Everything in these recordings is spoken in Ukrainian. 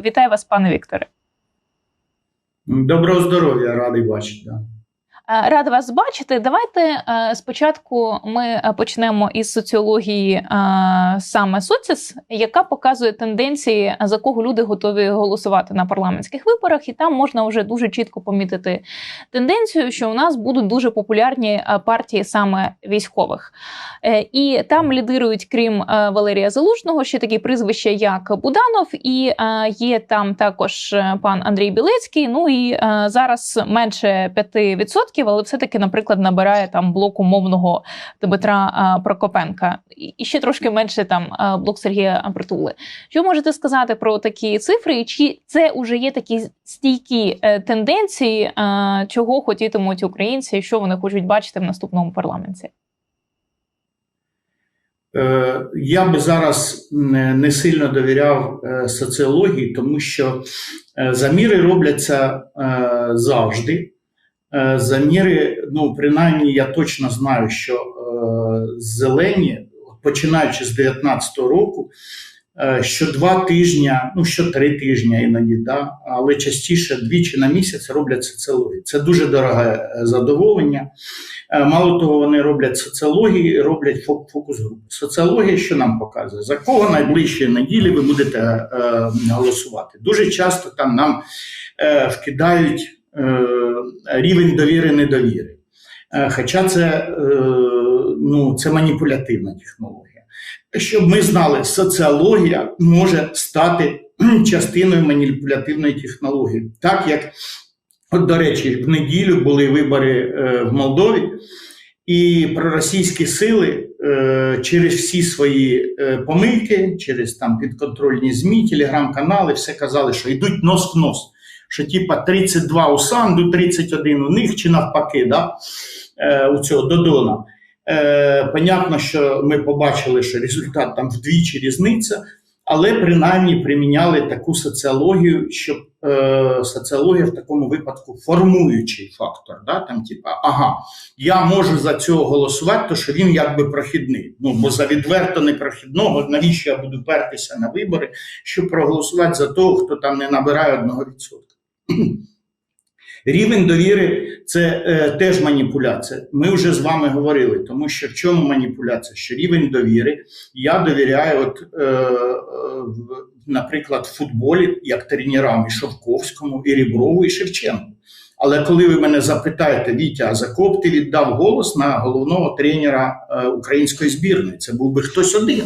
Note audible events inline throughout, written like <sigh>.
Вітаю вас, пане Вікторе. Доброго здоров'я, радий бачити. Е, Рада вас бачити. Давайте е, спочатку ми е, почнемо із соціології саме соціс, яка показує тенденції, за кого люди готові голосувати на парламентських виборах, і там можна вже дуже чітко помітити тенденцію, що у нас будуть дуже популярні партії саме військових. І там лідирують, крім Валерія Залужного, ще такі прізвища, як Буданов, і є там також пан Андрій Білецький. Ну і зараз менше 5%, але все-таки, наприклад, набирає там блок умовного Дмитра Прокопенка, і ще трошки менше там блок Сергія Притули. Що можете сказати про такі цифри? І чи це вже є такі стійкі е, тенденції, чого хотітимуть українці, що вони хочуть бачити в наступному парламенті? Е, Я би зараз не сильно довіряв е, соціології, тому що заміри робляться завжди. Е, Заміри, ну, принаймні, я точно знаю, що е, зелені, починаючи з 2019 року, е, що два тижні, ну що три тижні іноді, да, але частіше двічі на місяць роблять соціологію. Це дуже дороге задоволення. Мало того, вони роблять соціології, роблять фок- фокус-групи. Соціологія, що нам показує, за кого найближчої неділі ви будете е, голосувати. Дуже часто там нам е, вкидають рівень довіри недовіри. Е, Хоча це, е, ну, це маніпулятивна технологія. Щоб ми знали, соціологія може стати <clears throat> частиною маніпулятивної технології. Так як, от, до речі, в неділю були вибори е, в Молдові, і проросійські сили е, через всі свої е, помилки, через там підконтрольні ЗМІ, телеграм-канали, все казали, що йдуть нос в нос. Що типа 32 у Санду, 31 у них, чи навпаки, да? е, у цього Додона. Е, понятно, що ми побачили, що результат там вдвічі різниця, але принаймні приміняли таку соціологію, щоб е, соціологія в такому випадку формуючий фактор. Да? Там, типа, ага, я можу за цього голосувати, то що він якби прохідний. Ну, бо за відверто непрохідного, навіщо я буду пертися на вибори, щоб проголосувати за того, хто там не набирає 1%. <clears throat> Рівень довіри це е, теж маніпуляція. Ми вже з вами говорили, тому що в чому маніпуляція? Що рівень довіри я довіряю, от, е, е, наприклад, в футболі як тренерам і Шовковському, і Ріброву, і Шевченку. Але коли ви мене запитаєте, Вітя, а за кого ти віддав голос на головного тренера е, української збірної? Це був би хтось один.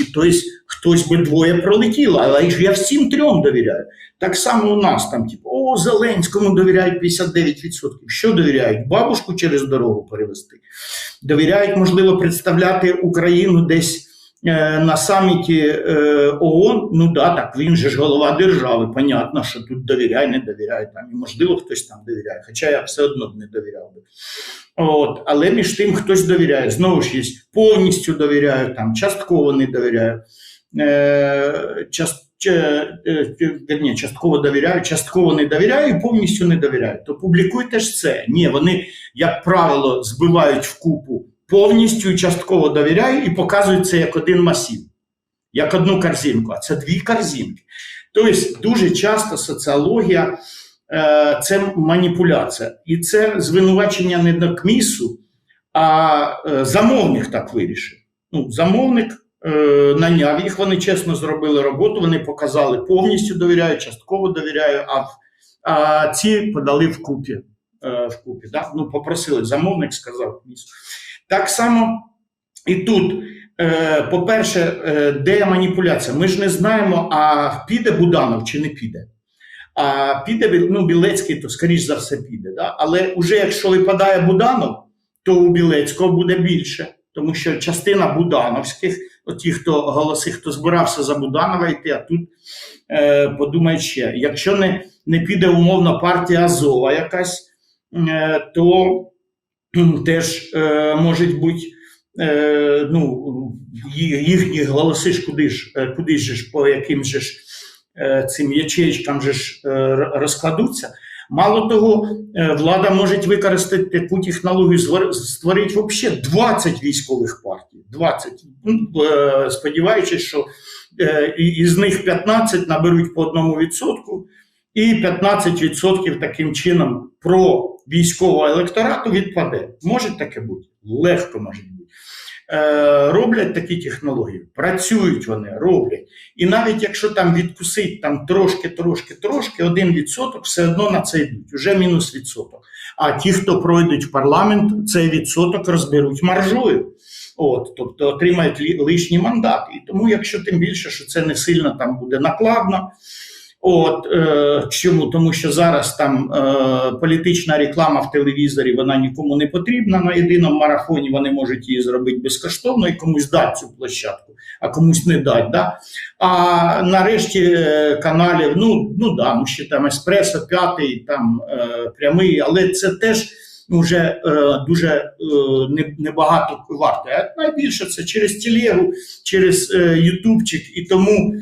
І тобто хтось би двоє пролетіло, але ж я всім трьом довіряю. Так само у нас там, типу, о, Зеленському довіряють 59%. Що довіряють? Бабушку через дорогу перевести. Довіряють, можливо, представляти Україну десь е, на саміті е, ООН. Ну да, так він же ж голова держави. Понятно, що тут довіряй, не довіряй. Там, і можливо, хтось там довіряє. Хоча я все одно б не довіряв би. От, але між тим хтось довіряє. Знову ж є, повністю довіряю, там, частково не довіряю. Е, част, е, е, вірні, частково довіряю, частково не довіряю повністю не довіряю. То публікуйте ж це. Ні, вони, як правило, збивають в купу повністю і частково довіряю і показують це як один масів, як одну корзинку, а це дві корзинки. Тобто, дуже часто соціологія це маніпуляція. І це звинувачення не до КМІСу, а замовник так вирішив. Ну, замовник наняв їх, вони чесно зробили роботу, вони показали повністю довіряю, частково довіряю, а, а ці подали вкупі. Е, вкупі да? ну, попросили, замовник сказав Так само і тут. Е, По-перше, е, де маніпуляція? Ми ж не знаємо, а піде Буданов чи не піде. А піде ну, Білецький, то скоріш за все піде. Да? Але вже якщо випадає Буданов, то у Білецького буде більше, тому що частина Будановських, ті, хто голоси, хто збирався за Буданова йти, а тут е, подумають ще. Якщо не, не піде умовно партія Азова якась, е, то теж е, можуть бути. Е, ну, їхні голоси ж куди ж, е, куди ж по яким же ж е, цим ячеїчкам же ж е, розкладуться. Мало того, е, влада може використати таку технологію, створити взагалі 20 військових партій. 20. Ну, е, Сподіваючись, що е, із них 15 наберуть по одному відсотку, і 15% таким чином про військового електорату відпаде. Може таке бути? Легко може бути. Е, роблять такі технології, працюють вони, роблять. І навіть якщо там відкусить там трошки, трошки, трошки, один відсоток, все одно на це йдуть, вже мінус відсоток. А ті, хто пройдуть в парламент, цей відсоток розберуть маржою. От, тобто отримають лишні мандати. І тому, якщо тим більше, що це не сильно там буде накладно. От е, чому? Тому що зараз там е, політична реклама в телевізорі вона нікому не потрібна. На єдиному марафоні вони можуть її зробити безкоштовно і комусь дати цю площадку, а комусь не дати. Да? А нарешті е, каналів, ну, ну да, ну ще там Еспресо, п'ятий, там е, прямий, але це теж ну, вже е, дуже е, не- небагато варте. А найбільше це через телегу, через е, ютубчик, і тому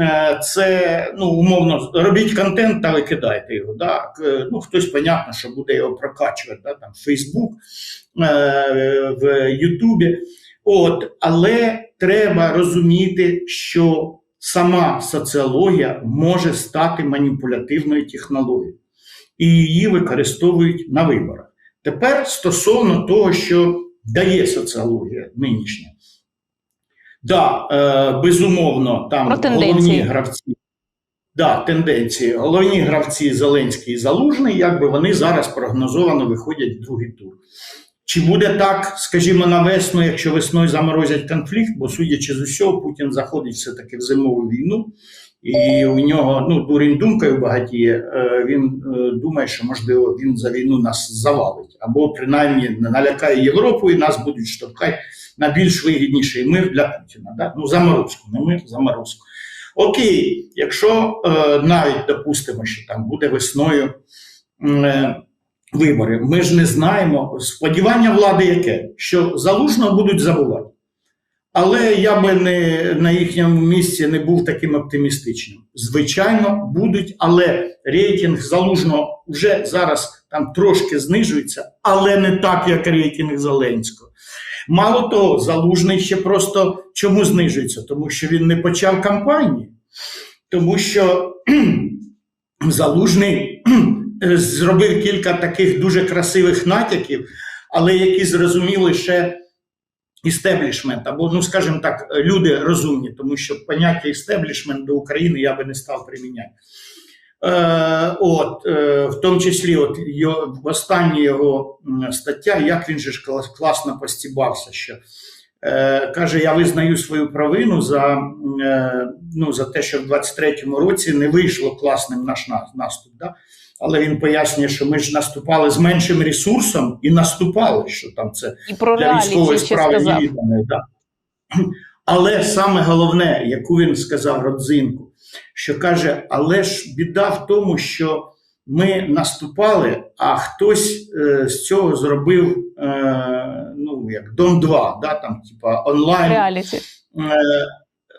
е, це ну, умовно робіть контент та викидайте його. Да? Ну, хтось, понятно, що буде його прокачувати, да? там Фейсбук, е, в Ютубі. От, але треба розуміти, що сама соціологія може стати маніпулятивною технологією, і її використовують на виборах. Тепер стосовно того, що дає соціологія нинішня. Да, е, безумовно, там Про головні гравці. Да, тенденції. Головні гравці Зеленський і Залужний, якби вони зараз прогнозовано виходять в другий тур. Чи буде так, скажімо, на весну, якщо весною заморозять конфлікт, бо судячи з усього, Путін заходить все-таки в зимову війну, і у нього ну, дурень думкою багатіє. е, Він е, думає, що можливо він за війну нас завалить, або принаймні налякає Європу і нас будуть штовхати на більш вигідніший мир для Путіна. Да? Ну, заморозку, не мир, заморозку. Окей, якщо е, навіть допустимо, що там буде весною вибори, ми ж не знаємо. Сподівання влади яке? Що залужного будуть забувати. Але я би не на їхньому місці не був таким оптимістичним. Звичайно, будуть, але рейтинг залужного вже зараз там трошки знижується, але не так, як рейтинг Зеленського. Мало того, залужний ще просто чому знижується? Тому що він не почав кампанію, тому що залужний е, зробив кілька таких дуже красивих натяків, але які зрозуміли лише істеблішмент, або, ну скажімо так, люди розумні, тому що поняття істеблішмент до України я би не став приміняти. Е, от, е, в тому числі, от його, в останній його стаття, як він же ж класно постібався, що е, каже: Я визнаю свою провину за, е, ну, за те, що в 23-му році не вийшло класним наш наступ. Да? Але він пояснює, що ми ж наступали з меншим ресурсом і наступали, що там це І про для військової справи віддане. Да. <clears throat> Але саме головне, яку він сказав родзинку, що каже: але ж біда в тому, що ми наступали, а хтось е, з цього зробив е, ну, як Дом 2, да, там, типа онлайн Реаліті. е,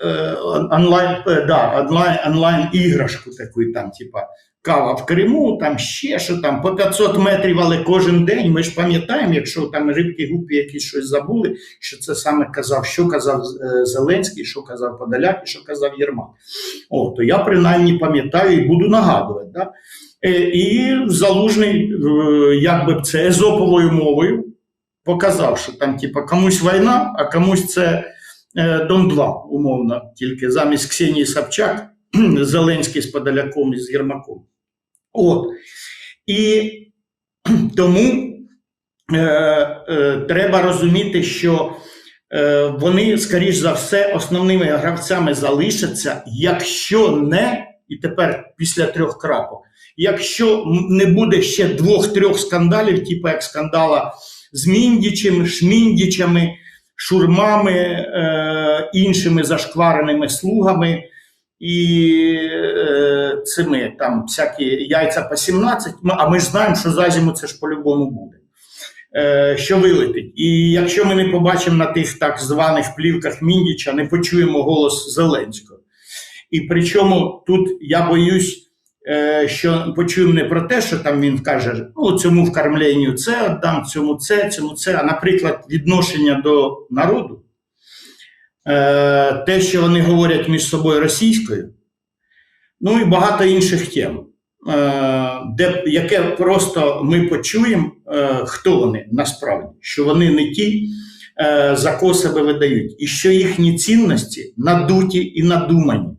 е, онлайн, е, да, онлайн, онлайн іграшку таку, там, типа кава в Криму, там ще що там по 500 метрів, але кожен день. Ми ж пам'ятаємо, якщо там рибки гупі якісь щось забули, що це саме казав, що казав е, Зеленський, що казав Подоляк і що казав Єрмак. О, то я принаймні пам'ятаю і буду нагадувати. Да? Е, І залужний, е, якби це езоповою мовою, показав, що там, типа, комусь війна, а комусь це Дон 2, умовно, тільки замість Ксенії Собчак, <clears throat> Зеленський з Подоляком і з Єрмаком. От. І <clears throat> тому е, е, треба розуміти, що е, вони, скоріш за все, основними гравцями залишаться, якщо не, і тепер після трьох крапок, якщо не буде ще двох-трьох скандалів, типу як скандала з Міндічем, Шміндічами, шурмами, е, іншими зашквареними слугами і е, цими там всякі яйця по 17, а ми ж знаємо, що за зиму це ж по-любому буде. Е, що вилетить. І якщо ми не побачимо на тих так званих плівках Міндіча, не почуємо голос Зеленського. І причому тут я боюсь, е, що почуємо не про те, що там він каже, ну цьому вкормленню це віддам, цьому це, цьому це, а наприклад, відношення до народу. Е, те, що вони говорять між собою російською, ну і багато інших тем, е, де, яке просто ми почуємо, е, хто вони насправді, що вони не ті, за кого себе видають, і що їхні цінності надуті і надумані.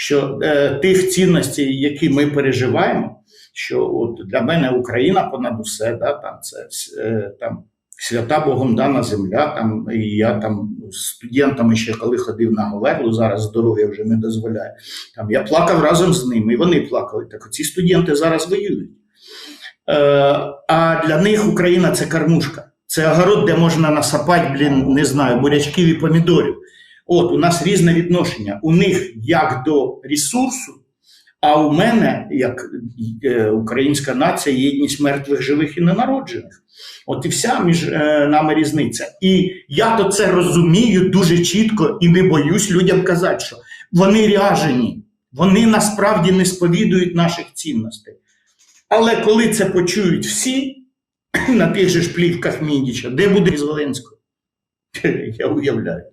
Що е, тих цінностей, які ми переживаємо, що от для мене Україна понад усе, да, там це е, там свята Богом дана земля. Там і я там з студентами ще коли ходив на Говерлу, зараз здоров'я вже не дозволяє. Там я плакав разом з ними, і вони плакали. Так оці студенти зараз воюють. Е, а для них Україна це кормушка. Це огород, де можна насапати, блін, не знаю, бурячків і помідорів. От у нас різне відношення. У них як до ресурсу, а у мене, як е, українська нація, єдність мертвих, живих і ненароджених. От і вся між е, нами різниця. І я то це розумію дуже чітко і не боюсь людям казати, що вони ряжені, вони насправді не сповідують наших цінностей. Але коли це почують всі <clears throat> на тих же ж плівках Міндіча, де буде з Зеленського? <laughs> Я уявляю.